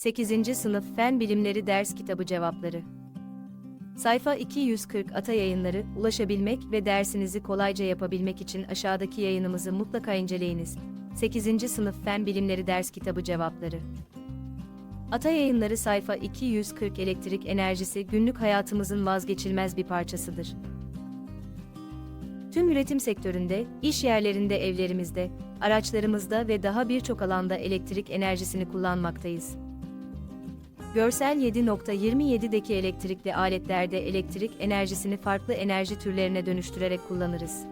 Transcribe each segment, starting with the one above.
8. Sınıf Fen Bilimleri Ders Kitabı Cevapları Sayfa 240 Ata Yayınları, ulaşabilmek ve dersinizi kolayca yapabilmek için aşağıdaki yayınımızı mutlaka inceleyiniz. 8. Sınıf Fen Bilimleri Ders Kitabı Cevapları Ata Yayınları sayfa 240 Elektrik enerjisi günlük hayatımızın vazgeçilmez bir parçasıdır. Tüm üretim sektöründe, iş yerlerinde, evlerimizde, araçlarımızda ve daha birçok alanda elektrik enerjisini kullanmaktayız. Görsel 7.27'deki elektrikli aletlerde elektrik enerjisini farklı enerji türlerine dönüştürerek kullanırız.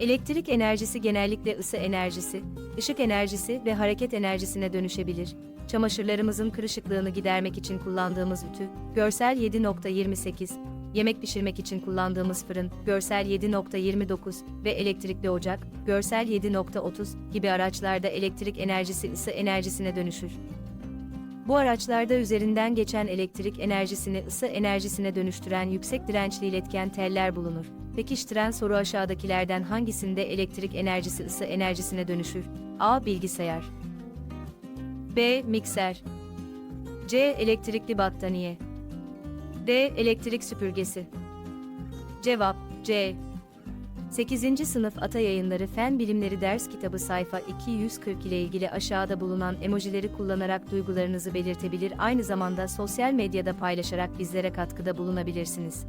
Elektrik enerjisi genellikle ısı enerjisi, ışık enerjisi ve hareket enerjisine dönüşebilir. Çamaşırlarımızın kırışıklığını gidermek için kullandığımız ütü, görsel 7.28, yemek pişirmek için kullandığımız fırın, görsel 7.29 ve elektrikli ocak, görsel 7.30 gibi araçlarda elektrik enerjisi ısı enerjisine dönüşür. Bu araçlarda üzerinden geçen elektrik enerjisini ısı enerjisine dönüştüren yüksek dirençli iletken teller bulunur. Pekiştiren soru aşağıdakilerden hangisinde elektrik enerjisi ısı enerjisine dönüşür? A. Bilgisayar B. Mikser C. Elektrikli battaniye D. Elektrik süpürgesi Cevap C. 8. Sınıf Ata Yayınları Fen Bilimleri Ders Kitabı sayfa 240 ile ilgili aşağıda bulunan emojileri kullanarak duygularınızı belirtebilir aynı zamanda sosyal medyada paylaşarak bizlere katkıda bulunabilirsiniz.